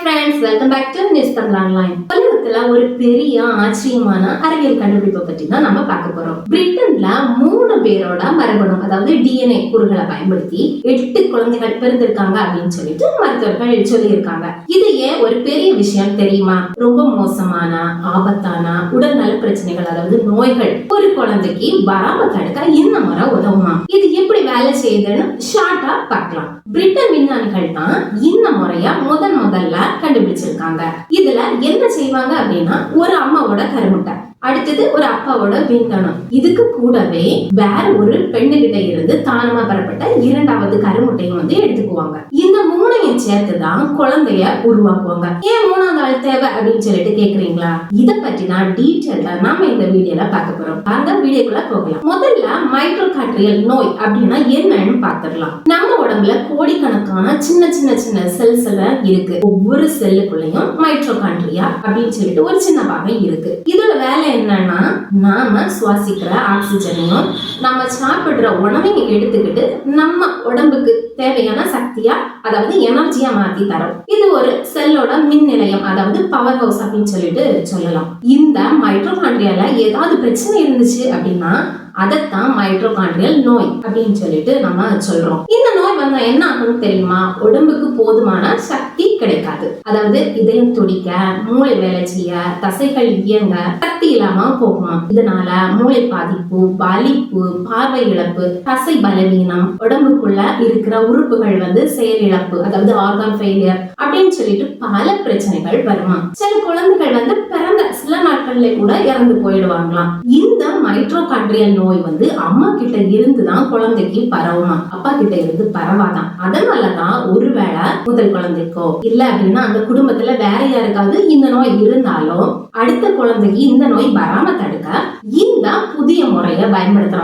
Friends welcome back to news Tamil online உலகத்துல ஒரு பெரிய ஆச்சரியமான அறிவியல் கண்டுபிடிப்பை பற்றி தான் நம்ம பார்க்க போறோம். பிரிட்டன்ல மூணு பேரோட மரபணு அதாவது டிஎன்ஏ கூறுகளை பயன்படுத்தி எட்டு குழந்தைகள் பிறந்திருக்காங்க அப்படின்னு சொல்லிட்டு மருத்துவர்கள் சொல்லியிருக்காங்க. இது ஏன் ஒரு பெரிய விஷயம் தெரியுமா? ரொம்ப மோசமான ஆபத்தான உடல்நல பிரச்சனைகள் அதாவது நோய்கள். ஒரு குழந்தைக்கு வராம தடுக்க இந்த முறை உதவுமா? இது எப்படி வேலை செய்யுதுன்னு ஷார்ட்டா பார்க்கலாம். பிரிட்டன் விஞ்ஞானிகள் தான் இந்த முறையா முதன் முதல்ல கண்டுபிடிச்சிருக்காங்க. இதுல என்ன செய்வாங்க அப்படின்னா ஒரு அம்மாவோட கருமுட்டை. அடுத்தது ஒரு அப்பாவோட விந்தனம் இதுக்கு கூடவே வேற ஒரு பெண்ணுகிட்ட இருந்து தானமா பெறப்பட்ட இரண்டாவது கருமுட்டையும் வந்து எடுத்துக்குவாங்க. இந்த மூணையும் சேர்த்து தான் குழந்தைய உருவாக்குவாங்க. ஏன் மூணாவது ஆள் தேவை அப்படின்னு சொல்லிட்டு கேக்குறீங்களா? இத பத்தி தான் டீட்டெயிலா நாம இந்த வீடியோல பார்க்க போறோம். அந்த வீடியோக்குள்ள போகலாம். முதல்ல மைக்ரோகாட்ரியல் நோய் அப்படின்னா என்னன்னு பாத்துடலாம் நம்ம உடம்புல கோடிக்கணக்கான சின்ன சின்ன சின்ன செல்ஸ் எல்லாம் இருக்கு. ஒவ்வொரு செல்லுக்குள்ளயும் மைட்ரோகாண்ட்ரியா அப்படின்னு சொல்லிட்டு ஒரு சின்ன பாகம் இருக்கு. இதோட வேலை என்னன்னா நாம சுவாசிக்கிற ஆக்சிஜனையும் நம்ம சாப்பிடுற உணவையும் எடுத்துக்கிட்டு நம்ம உடம்புக்கு தேவையான சக்தியா அதாவது எனர்ஜியா மாத்தி தரும். இது ஒரு செல்லோட மின் நிலையம் அதாவது பவர் ஹவுஸ் அப்படின்னு சொல்லிட்டு சொல்லலாம். இந்த மைட்ரோகாண்ட்ரியால ஏதாவது பிரச்சனை இருந்துச்சு அப்படின்னா அதைத்தான் மைட்ரோகாண்ட்ரியல் நோய் அப்படின்னு சொல்லிட்டு நம்ம சொல்றோம். இந்த நோய் வந்தா என்ன ஆகும்னு தெரியுமா? உடம்புக்கு போதுமான சக்தி கிடைக்காது. அதாவது இதயம் துடிக்க மூளை வேலை செய்ய தசைகள் இயங்க சக்தி இல்லாம போகுமா? இதனால மூளை பாதிப்பு வலிப்பு பார்வை இழப்பு தசை பலவீனம் உடம்புக்குள்ள இருக்கிற உறுப்புகள் வந்து செயலிழப்பு அதாவது ஆர்கான் ஃபெயிலியர் அப்படின்னு சொல்லிட்டு பல பிரச்சனைகள் வருமா? சில குழந்தைகள் வந்து நாட்கள்ல கூட இறந்து போயிடுவாங்களாம். இந்த மைட்ரோகாண்ட்ரியல் நோய் வந்து அம்மா கிட்ட இருந்து தான் குழந்தைக்கு பரவுமா அப்பா கிட்ட இருந்து பரவாதான் அதனாலதான் ஒருவேளை முதல் குழந்தைக்கோ இல்ல அப்படின்னா அந்த குடும்பத்துல வேற யாருக்காவது இந்த நோய் இருந்தாலும் அடுத்த குழந்தைக்கு இந்த நோய் வராம தடுக்க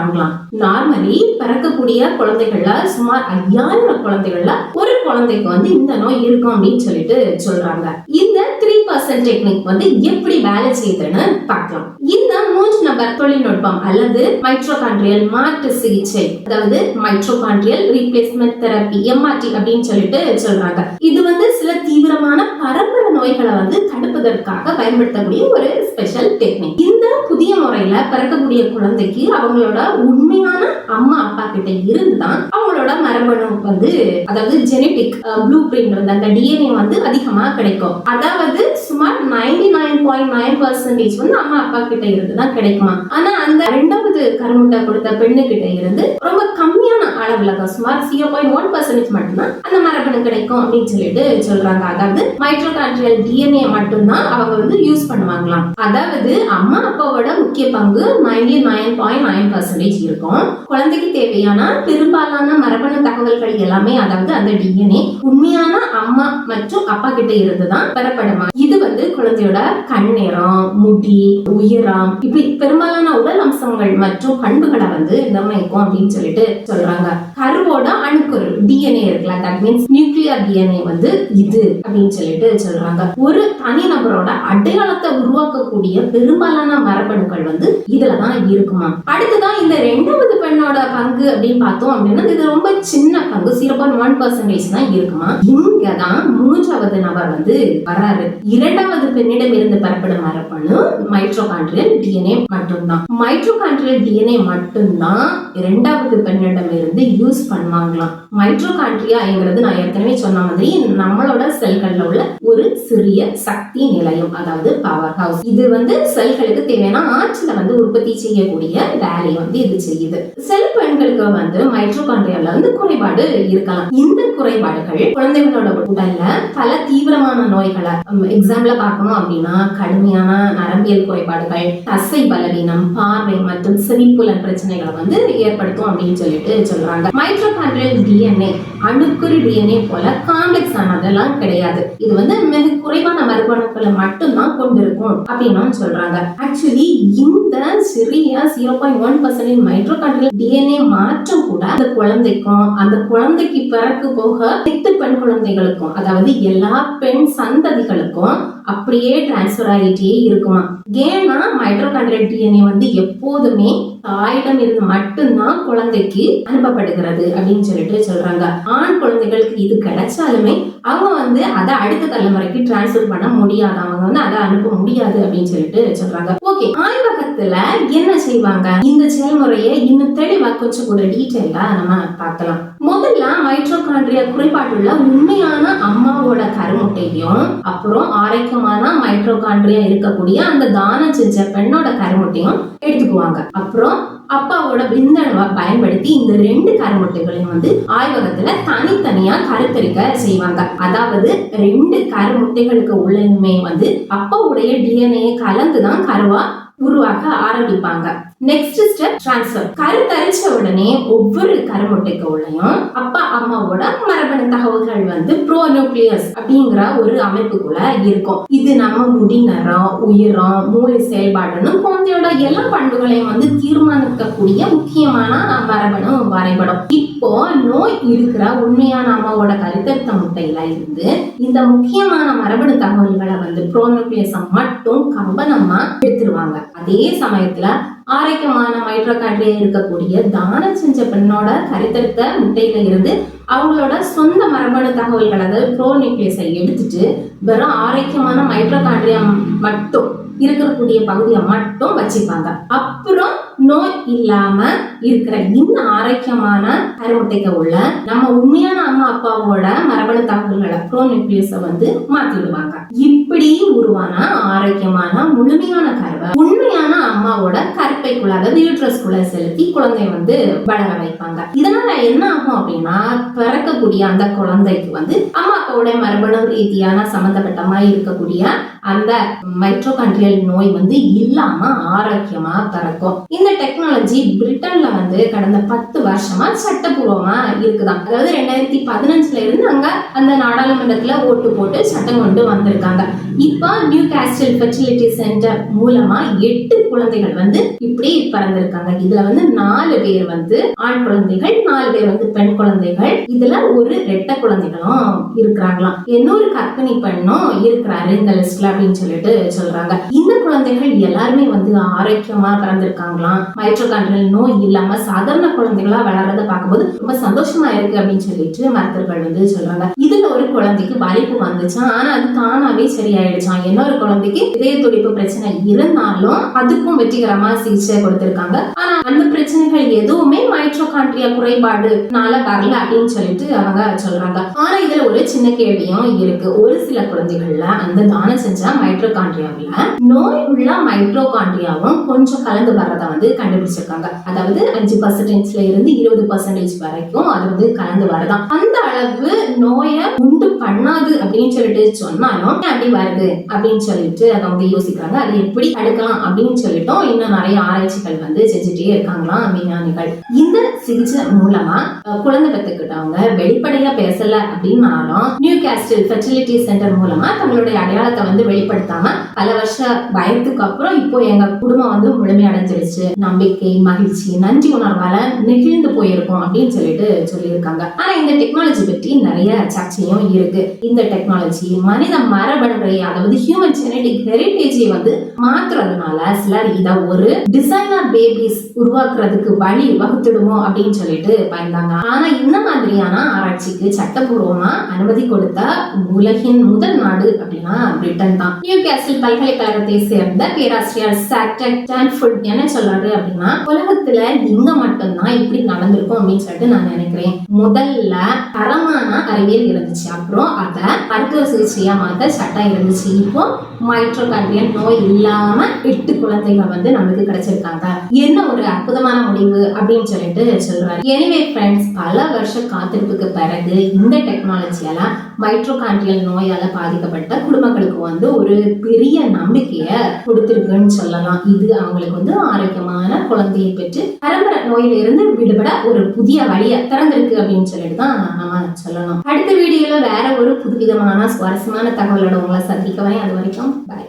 பயன்படுத்துறாங்களாம் நார்மலி பிறக்கக்கூடிய குழந்தைகள்ல சுமார் ஐயாயிரம் குழந்தைகள்ல ஒரு குழந்தைக்கு வந்து இந்த நோய் இருக்கும் அப்படின்னு சொல்லிட்டு சொல்றாங்க. இந்த த்ரீ பர்சன்ட் டெக்னிக் வந்து எப்படி வேலை செய்யுதுன்னு பார்க்கலாம். இந்த மூன்று நபர் தொழில்நுட்பம் அல்லது மைட்ரோகாண்ட்ரியல் மாற்று சிகிச்சை அதாவது மைட்ரோகான்ட்ரியல் ரீப்ளேஸ்மெண்ட் தெரப்பி எம்ஆர்டி அப்படின்னு சொல்லிட்டு சொல்றாங்க. இது வந்து தீவிரமான பரம்பரை நோய்களை வந்து தடுப்பதற்காக பயன்படுத்தக்கூடிய ஒரு ஸ்பெஷல் டெக்னிக் இந்த புதிய முறையில பிறக்கக்கூடிய குழந்தைக்கு அவங்களோட உண்மையான அம்மா அப்பா கிட்ட இருந்து தான் அவங்களோட மரபணு வந்து அதாவது ஜெனட்டிக் ப்ளூ பிரிண்ட் வந்து அந்த டிஎன்ஏ வந்து அதிகமா கிடைக்கும். அதாவது சுமார் ninety nine point nine percentage வந்து அம்மா அப்பா கிட்ட இருந்து தான் கிடைக்குமா? ஆனா அந்த ரெண்டாவது கருமுட்டை கொடுத்த பெண்ணு கிட்ட இருந்து ரொம்ப கம்மியான அளவுல தான் சுமார் ஜீரோ பாயிண்ட் ஒன் பர்சன்டேஜ் மட்டும்தான் அந்த மரபணு கிடைக்கும் அப்படின்னு சொல்லிட்டு சொல்றாங்க. அதாவது மைட்ரோகான்ட்ரியல் டிஎன்ஏ மட்டும்தான் அவங்க வந்து யூஸ் பண்ணுவாங்களாம். அதாவது அம்மா அப்பாவோட முக்கிய பங்கு ninety nine point nine percentage இருக்கும். குழந்தைக்கு தேவையான பெரும்பாலான மரபணு தகவல்கள் எல்லாமே அதாவது அந்த டிஎன்ஏ உண்மையான அம்மா மற்றும் அப்பா கிட்ட இருந்து தான் பெறப்படுமா? இது வந்து குழந்தையோட கண் நிறம் முடி உயரம் இப்படி பெரும்பாலான உடல் அம்சங்கள் மற்றும் பண்புகளை வந்து நிர்ணயிக்கும் அப்படின்னு சொல்லிட்டு சொல்றாங்க. கருவோட அணுக்கரு டிஎன்ஏ இருக்குல்ல தட் மீன்ஸ் நியூக்ளியர் டிஎன்ஏ வந்து இது. அப்படின்னு சொல்லிட்டு சொல்றாங்க. ஒரு தனிநபரோட அடையாளத்தை உருவாக்கக்கூடிய பெரும்பாலான மரபணு வந்து இதுல தான் இருக்குமா? அடுத்ததான் இந்த ரெண்டாவது பெண்ணோட பங்கு அப்படின்னு பார்த்தோம் அப்படின்னா இது ரொம்ப சின்ன பங்கு ஜீரோ பாயிண்ட் ஒன் பர்சன்டேஜ் தான் இருக்குமா? இங்கதான் மூன்றாவது நபர் வந்து வராரு இரண்டாவது பெண்ணிடம் இருந்து பெறப்படும் மரபணு மைட்ரோகாண்ட்ரியல் டிஎன்ஏ மட்டும்தான். மைட்ரோகாண்ட்ரியல் டிஎன்ஏ மட்டும்தான் இரண்டாவது பெண்ணிடம் இருந்து யூஸ் பண்ணுவாங்களாம். மைட்ரோகாண்ட்ரியாங்கிறது நான் ஏற்கனவே சொன்ன மாதிரி நம்மளோட செல்கள்ல உள்ள ஒரு சிறிய சக்தி நிலையம் அதாவது பவர் ஹவுஸ் இது வந்து செல்களுக்கு தேவையான ஆட்சியில வந்து உற்பத்தி செய்யக்கூடிய வேலையை வந்து இது செய்யுது. சில பெண்களுக்கு வந்து மைட்ரோகாண்ட்ரியால வந்து குறைபாடு இருக்கலாம். இந்த குறைபாடுகள் குழந்தைகளோட உடல்ல பல தீவிரமான நோய்களை எக்ஸாம்பிள பார்க்கணும் அப்படின்னா கடுமையான நரம்பியல் குறைபாடுகள் தசை பலவீனம் பார்வை மற்றும் செவிப்புலன் பிரச்சனைகளை வந்து ஏற்படுத்தும் அப்படின்னு சொல்லிட்டு சொல்றாங்க. மைட்ரோகாண்ட்ரியல் டிஎன்ஏ அணுக்குறி டிஎன்ஏ போல காம்ப்ளெக்ஸ் ஆனதெல்லாம் கிடையாது. இது வந்து மிக குறைவான மரபணுக்களை மட்டும்தான் கொண்டிருக்கும் அப்படின்னு சொல்றாங்க. ஆக்சுவலி இந்த சிறிய zero point one percentage mitochondrial DNA மாற்றம் கூட அந்த குழந்தைக்கும் அந்த குழந்தைக்கு பிறகு போக அனைத்து பெண் குழந்தைகளுக்கும் அதாவது எல்லா பெண் சந்ததிகளுக்கும் அப்படியே டிரான்ஸ்ஃபர் ஆகிட்டே இருக்குமா ஏன்னா மைட்ரோகாண்ட்ரியல் டிஎன்ஏ வந்து எப்போதுமே தாயிடம் இருந்து மட்டும்தான் குழந்தைக்கு அனுப்பப்படுகிறது அப்படின்னு சொல்லிட்டு சொல்றாங்க. ஆண் குழந்தைகளுக்கு இது கிடைச்சாலுமே அவங்க வந்து அதை அடுத்த தலைமுறைக்கு டிரான்ஸ்ஃபர் பண்ண முடியாது. அவங்க வந்து அதை அனுப்ப முடியாது அப்படின்னு சொல்லிட்டு சொல்றாங்க. ஓகே ஆய்வகத்துல என்ன செய்வாங்க? இந்த செயல்முறையை இன்னும் தெளிவா கொஞ்சம் கூட டீட்டெயிலா நம்ம பார்க்கலாம். முதல்ல மைட்ரோகாண்ட்ரியா குறைபாடுள்ள உண்மையான அம்மாவோட கருமுட்டையும் அப்புறம் ஆரோக்கியமான மைட்ரோகாண்ட்ரியா இருக்கக்கூடிய அந்த தானம் செஞ்ச பெண்ணோட கருமுட்டையும் எடுத்துக்குவாங்க. அப்புறம் அப்பாவோட விந்தணுவை பயன்படுத்தி இந்த ரெண்டு கருமுட்டைகளையும் வந்து ஆய்வகத்துல தனித்தனியா கருத்தரிக்க செய்வாங்க. அதாவது ரெண்டு கருமுட்டைகளுக்கு உள்ளமே வந்து அப்பாவுடைய டிஎன்ஏ கலந்துதான் கருவா உருவாக்க ஆரம்பிப்பாங்க. நெக்ஸ்ட் ஸ்டெப் டிரான்ஸ்ஃபர் கருத்தரிச்ச உடனே ஒவ்வொரு கருமுட்டைக்கு உள்ளயும் அப்பா அம்மாவோட மரபணு தகவல்கள் வந்து ப்ரோ நியூக்ளியஸ் அப்படிங்கிற ஒரு அமைப்புக்குள்ள இருக்கும். இது நம்ம முடி நிறம் உயரம் மூளை செயல்பாடுன்னு குழந்தையோட எல்லா பண்புகளையும் வந்து தீர்மானிக்கக்கூடிய முக்கியமான மரபணு வரைபடம். இப்போ நோய் இருக்கிற உண்மையான அம்மாவோட கருத்தரித்த முட்டையில இருந்து இந்த முக்கியமான மரபணு தகவல்களை வந்து ப்ரோநியூக்ளியஸை மட்டும் கம்பனமா எடுத்துருவாங்க. அதே சமயத்துல ஆரோக்கியமான மைட்ரோகாண்ட்ரியா இருக்கக்கூடிய தானம் செஞ்ச பெண்ணோட கருத்தெடுத்த முட்டையில இருந்து அவங்களோட சொந்த மரபணு தகவல்கள் அதாவது ப்ரோநியூக்ளியஸை எடுத்துட்டு வெறும் ஆரோக்கியமான மைட்ரோகாண்ட்ரியா மட்டும் இருக்கக்கூடிய பகுதியை மட்டும் வச்சுப்பாங்க. அப்புறம் நோய் இல்லாம இருக்கிற இந்த ஆரோக்கியமான கருமுட்டைக்கு உள்ள நம்ம உண்மையான அம்மா அப்பாவோட மரபணு தகவல்களை ப்ரோநியூக்ளியஸை வந்து மாத்திடுவாங்க. இப்படி உருவான ஆரோக்கியமான முழுமையான கருவை உண்மையான அம்மாவோட கருப்பைக்குள்ள அதாவது யூட்ரஸ்குள்ள செலுத்தி குழந்தைய வந்து வளர வைப்பாங்க. இதனால என்ன ஆகும் அப்படின்னா பிறக்கக்கூடிய அந்த குழந்தைக்கு வந்து அம்மா அப்பாவோட மரபணு ரீதியான சம்பந்தப்பட்டமா இருக்கக்கூடிய அந்த மைட்ரோகான்ட்ரியல் நோய் வந்து இல்லாம ஆரோக்கியமா பிறக்கும். இந்த டெக்னாலஜி பிரிட்டன்ல வந்து கடந்த பத்து வருஷமா சட்டப்பூர்வமா இருக்குதான் அதாவது ரெண்டாயிரத்தி பதினஞ்சுல இருந்து அங்க அந்த நாடாளுமன்றத்துல ஓட்டு போட்டு சட்டம் கொண்டு வந்திருக்காங்க. இப்போ நியூ கேஸ்டல் ஃபெர்டிலிட்டி சென்டர் மூலமா எட்டு குழந்தைகள் வந்து இப்படி பிறந்திருக்காங்க. இதுல வந்து நாலு பேர் வந்து ஆண் குழந்தைகள் நாலு பேர் வந்து பெண் குழந்தைகள். இதுல ஒரு ரெட்ட குழந்தைகளும் இருக்கிறாங்களாம். இன்னொரு கர்ப்பிணி பெண்ணும் இருக்கிறாரு. இந்த லிஸ்ட்ல அப்படின்னு சொல்லிட்டு சொல்றாங்க. இந்த குழந்தைகள் எல்லாருமே வந்து ஆரோக்கியமா பிறந்திருக்காங்களாம் மைட்ரோகாண்ட்ரியல் நோய் இல்லாம சாதாரண குழந்தைகளா வளர்றத பார்க்கும்போது ரொம்ப சந்தோஷமா இருக்கு அப்படின்னு சொல்லிட்டு மருத்துவர்கள் வந்து சொல்றாங்க. இதுல ஒரு குழந்தைக்கு வலிப்பு வந்துச்சான் ஆனா அது தானாவே சரியாயிடுச்சான் இன்னொரு குழந்தைக்கு இதய துடிப்பு பிரச்சனை இருந்தாலும் அதுக்கும் வெற்றிகரமா சிகிச்சை கொடுத்திருக்காங்க. ஆனா அந்த பிரச்சனைகள் எதுவுமே மைட்ரோகாண்ட்ரியா குறைபாடுனால வரல அப்படின்னு சொல்லிட்டு அவங்க சொல்றாங்க. ஆனா இதுல ஒரு சின்ன கேள்வியும் இருக்கு. ஒரு சில குழந்தைகள்ல அந்த தானம் செஞ்ச மைட்ரோகாண்ட்ரியாவில் நோய் உள்ள மைட்ரோகாண்ட்ரியாவும் கொஞ்சம் கலந்து வர்றதை வந்து கண்டுபிடிச்சிருக்காங்க. அதாவது அஞ்சு பர்சன்டேஜ்ல இருந்து இருபது பர்சன்டேஜ் வரைக்கும் அது வந்து கலந்து வரதான். அந்த அளவு நோயை உண்டு பண்ணாது அப்படின்னு சொல்லிட்டு சொன்னாலும் அப்படி வருது அப்படின்னு சொல்லிட்டு அதை வந்து யோசிக்கிறாங்க. அது எப்படி தடுக்கலாம் அப்படின்னு சொல்லிட்டும் இன்னும் நிறைய ஆராய்ச்சிகள் வந்து செஞ்சுட்டே இருக்காங்களாம் விஞ்ஞானிகள். இந்த சிகிச்சை மூலமா குழந்தை பெற்றுக்கிட்டவங்க வெளிப்படையா பேசல அப்படின்னாலும் நியூ கேஸ்டில் ஃபெர்டிலிட்டி சென்டர் மூலமா தங்களுடைய அடையாளத்தை வந்து வெளிப்படுத்தாம பல வருஷ பயத்துக்கு அப்புறம் இப்போ எங்க குடும்பம் வந்து முழுமையடைஞ்சிருச்சு நம்பிக்கை மகிழ்ச்சி நன்றி உணர்வால நெகிழ்ந்து போயிருக்கோம் அப்படின்னு சொல்லிட்டு சொல்லியிருக்காங்க. ஆனா இந்த டெக்னாலஜி பற்றி நிறைய சர்ச்சையும் இருக்கு. இந்த டெக்னாலஜி மனித மரபணுவை அதாவது ஹியூமன் ஜெனடிக் ஹெரிட்டேஜை வந்து மாத்துறதுனால சிலர் இதை ஒரு டிசைனர் பேபிஸ் உருவாக்குறதுக்கு வழி வகுத்துடுமோ அப்படின்னு சொல்லிட்டு பயந்தாங்க. ஆனா இந்த மாதிரியான ஆராய்ச்சிக்கு சட்டப்பூர்வமா அனுமதி கொடுத்த உலகின் முதல் நாடு அப்படின்னா பிரிட்டன் தான் நியூ கேசல் பல்கலைக்கழகத்தை சேர்ந்த பேராசிரியர் சாட்டன் ஸ்டான்ஃபுட் என்ன சொல்றாரு அப்படின்னா உலகத்துல இங்க மட்டும்தான் இப்படி நடந்திருக்கும் அப்படின்னு சொல்லிட்டு நான் நினைக்கிறேன். முதல்ல தரமான அறிவியல் இருந்துச்சு. அப்புறம் அதை மருத்துவ சிகிச்சையாக மாற்ற சட்டம் இருந்துச்சு. இப்போ மைட்ரோகாண்ட்ரியல் நோய் இல்லாம எட்டு குழந்தைகள் வந்து நம்மளுக்கு கிடைச்சிருக்காங்க. என்ன ஒரு அற்புதமான முடிவு அப்படின்னு சொல்லிட்டு சொல்றாரு. எனிவே ஃப்ரெண்ட்ஸ் பல வருஷ காத்திருப்புக்கு பிறகு இந்த டெக்னாலஜியால மைட்ரோகாண்ட்ரியல் நோயால பாதிக்கப்பட்ட குடும்பங்களுக்கு வந்து ஒரு பெரிய நம்பிக்கைய கொடுத்திருக்குன்னு சொல்லலாம். இது அவங்களுக்கு வந்து ஆரோக்கியமான குழந்தையை பெற்று பரம்பரை நோயிலிருந்து விடுபட ஒரு புதிய வழியை திறந்திருக்கு அப்படின்னு சொல்லிட்டு தான் நம்ம சொல்லணும். அடுத்த வீடியோல வேற ஒரு புதுவிதமான சுவாரஸ்யமான தகவலோட உங்களை சந்திக்க வரேன் அது வரைக்கும் பாய்